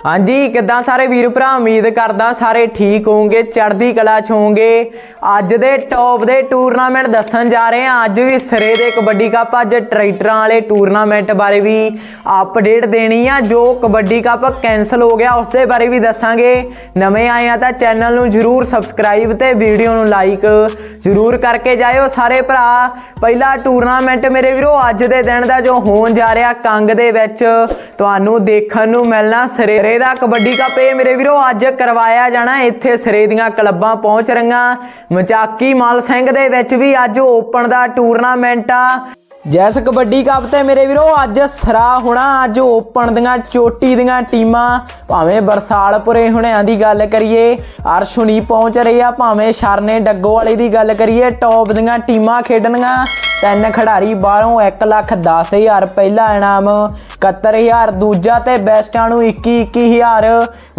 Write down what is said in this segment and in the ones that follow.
ਹਾਂਜੀ, ਕਿੱਦਾਂ ਸਾਰੇ ਵੀਰ ਭਰਾ? ਉਮੀਦ ਕਰਦਾ ਸਾਰੇ ਠੀਕ ਹੋਵੋਗੇ, ਚੜ੍ਹਦੀ ਕਲਾ ਚ ਹੋਵੋਗੇ। ਅੱਜ ਦੇ ਟੌਪ ਦੇ ਟੂਰਨਾਮੈਂਟ ਦੱਸਣ ਜਾ ਰਹੇ ਹਾਂ। ਅੱਜ ਵੀ ਸਿਰੇ ਦੇ ਕਬੱਡੀ ਕੱਪ, ਅੱਜ ਟਰੈਕਟਰਾਂ ਵਾਲੇ ਟੂਰਨਾਮੈਂਟ ਬਾਰੇ ਵੀ ਅਪਡੇਟ ਦੇਣੀ ਆ। ਜੋ ਕਬੱਡੀ ਕੱਪ ਕੈਨਸਲ ਹੋ ਗਿਆ ਉਸ ਦੇ ਬਾਰੇ ਵੀ ਦੱਸਾਂਗੇ। ਨਵੇਂ ਆਏ ਆ ਤਾਂ ਚੈਨਲ ਨੂੰ ਜਰੂਰ ਸਬਸਕ੍ਰਾਈਬ ਤੇ ਵੀਡੀਓ ਨੂੰ ਲਾਈਕ ਜਰੂਰ ਕਰਕੇ ਜਾਇਓ ਸਾਰੇ ਭਰਾ। ਪਹਿਲਾ ਟੂਰਨਾਮੈਂਟ ਮੇਰੇ ਵੀਰੋ, ਅੱਜ ਦੇ ਦਿਨ ਦਾ ਜੋ ਹੋਣ ਜਾ ਰਿਹਾ ਕੰਗ ਦੇ ਵਿੱਚ, ਤੁਹਾਨੂੰ ਦੇਖਣ ਨੂੰ ਮਿਲਣਾ ਸਿਰੇ ਦਾ ਕਬੱਡੀ ਕੱਪ ਇਹ ਮੇਰੇ ਵੀਰੋ ਅੱਜ ਕਰਵਾਇਆ ਜਾਣਾ ਇੱਥੇ ਸਿਰੇ ਦੀਆਂ ਕਲੱਬਾਂ ਪਹੁੰਚ ਰਹੀਆਂ। ਮਚਾਕੀ ਮਾਲ ਸਿੰਘ ਦੇ ਵਿੱਚ ਵੀ ਅੱਜ ਓਪਨ ਦਾ ਟੂਰਨਾਮੈਂਟ ਆ। ਜੈਸ ਕਬੱਡੀ ਕੱਪ ਤੇ ਮੇਰੇ ਵੀਰੋ ਅੱਜ ਸਰਾ ਹੋਣਾ। ਅੱਜ ਓਪਨ ਦੀਆਂ ਚੋਟੀ ਦੀਆਂ ਟੀਮਾਂ, ਭਾਵੇਂ ਬਰਸਾਲਪੁਰੇ ਹੁਣਿਆਂ ਦੀ ਗੱਲ ਕਰੀਏ ਅਰਸ਼ ਹੁਣੀ ਪਹੁੰਚ ਰਹੀ ਆ। ਭਾਵੇਂ ਸ਼ਰਨੇ ਡੱਗੋ ਵਾਲੀ ਦੀ ਗੱਲ ਕਰੀਏ ਟੌਪ ਦੀਆਂ ਟੀਮਾਂ ਖੇਡਣੀਆਂ। ਤਿੰਨ ਖਿਡਾਰੀ, ਬਾਹਰੋਂ 1 ਲੱਖ 10000 ਪਹਿਲਾ ਇਨਾਮ 71000 ਦੂਜਾ ਤੇ ਬੈਸਟਾਂ ਨੂੰ 21 21000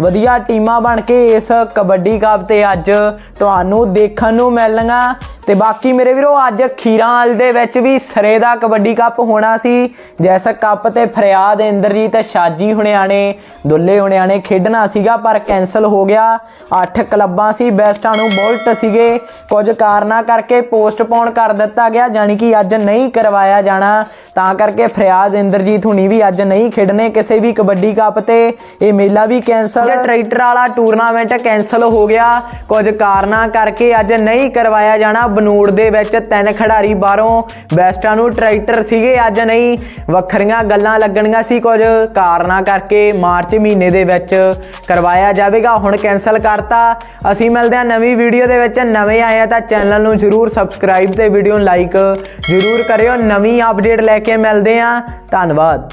ਵਧੀਆ ਟੀਮਾਂ ਬਣ ਕੇ ਇਸ ਕਬੱਡੀ ਕੱਪ ਤੇ ਅੱਜ ਤੁਹਾਨੂੰ ਦੇਖਣ ਨੂੰ ਮਿਲਣਗੀਆਂ। ਤੇ ਬਾਕੀ ਮੇਰੇ ਵੀਰੋ, ਅੱਜ ਖੀਰਾਂਵਾਲ ਦੇ ਵਿੱਚ ਵੀ ਸਰੇ ਦਾ ਕਬੱਡੀ ਕੱਪ ਹੋਣਾ ਸੀ। ਜੈਸ ਕੱਪ ਤੇ ਫਰਿਆਦ ਇੰਦਰਜੀਤ ਸ਼ਾਜੀ ਹੁਣਿਆਂ ਨੇ ਦੁੱਲੇ ਹੁਣਿਆਂ ਨੇ ਖੇਡਣਾ ਸੀਗਾ, ਪਰ ਕੈਨਸਲ ਹੋ ਗਿਆ। 8 ਕਲੱਬਾਂ ਸੀ, ਬੈਸਟਾਂ ਨੂੰ ਬੋਲਟ ਸੀਗੇ। ਕੁਝ ਕਾਰਨਾਂ ਕਰਕੇ ਪੋਸਟਪੋਨ ਕਰ ਦਿੱਤਾ ਗਿਆ ਜਾਨੀ ਕਿ ਅੱਜ ਨਹੀਂ ਕਰਵਾਇਆ ਜਾਣਾ। ਤਾਂ ਕਰਕੇ ਫਰਿਆਦ ਇੰਦਰਜੀਤ ਹੁਣੀ ਵੀ ਅੱਜ ਨਹੀਂ ਖੇਡਣੇ ਕਿਸੇ ਵੀ ਕਬੱਡੀ ਕੱਪ ਤੇ। ਇਹ ਮੇਲਾ ਵੀ ਕੈਨਸਲ ਟਰੈਕਟਰ ਵਾਲਾ ਟੂਰਨਾਮੈਂਟ ਕੈਨਸਲ ਹੋ ਗਿਆ, ਕੁਝ ਕਾਰਨਾਂ ਕਰਕੇ ਅੱਜ ਨਹੀਂ ਕਰਵਾਇਆ ਜਾਣਾ। ਬਨੂੜ ਦੇ ਵਿੱਚ ਤਿੰਨ ਖਿਡਾਰੀ ਬਾਹਰੋਂ ਬੈਸਟਾਂ ਨੂੰ ਟਰੈਕਟਰ ਸੀਗੇ, ਅੱਜ ਨਹੀਂ, ਵੱਖਰੀਆਂ ਗੱਲਾਂ ਲੱਗਣੀਆਂ ਸੀ ਕੁਝ। ਕਾਰਨਾਂ ਕਰਕੇ ਮਾਰਚ ਮਹੀਨੇ ਦੇ ਵਿੱਚ ਕਰਵਾਇਆ ਜਾਵੇਗਾ, ਹੁਣ ਕੈਨਸਲ ਕਰਤਾ। ਅਸੀਂ ਮਿਲਦੇ ਹਾਂ ਨਵੀਂ ਵੀਡੀਓ ਦੇ ਵਿੱਚ। ਨਵੇਂ ਆਏ ਆ ਤਾਂ ਚੈਨਲ ਨੂੰ ਜਰੂਰ ਸਬਸਕ੍ਰਾਈਬ ਤੇ ਵੀਡੀਓ ਨੂੰ ਲਾਈਕ ਜਰੂਰ ਕਰਿਓ। ਨਵੀਂ ਅਪਡੇਟ ਲੈ ਕੇ ਮਿਲਦੇ ਹਾਂ। ਧੰਨਵਾਦ।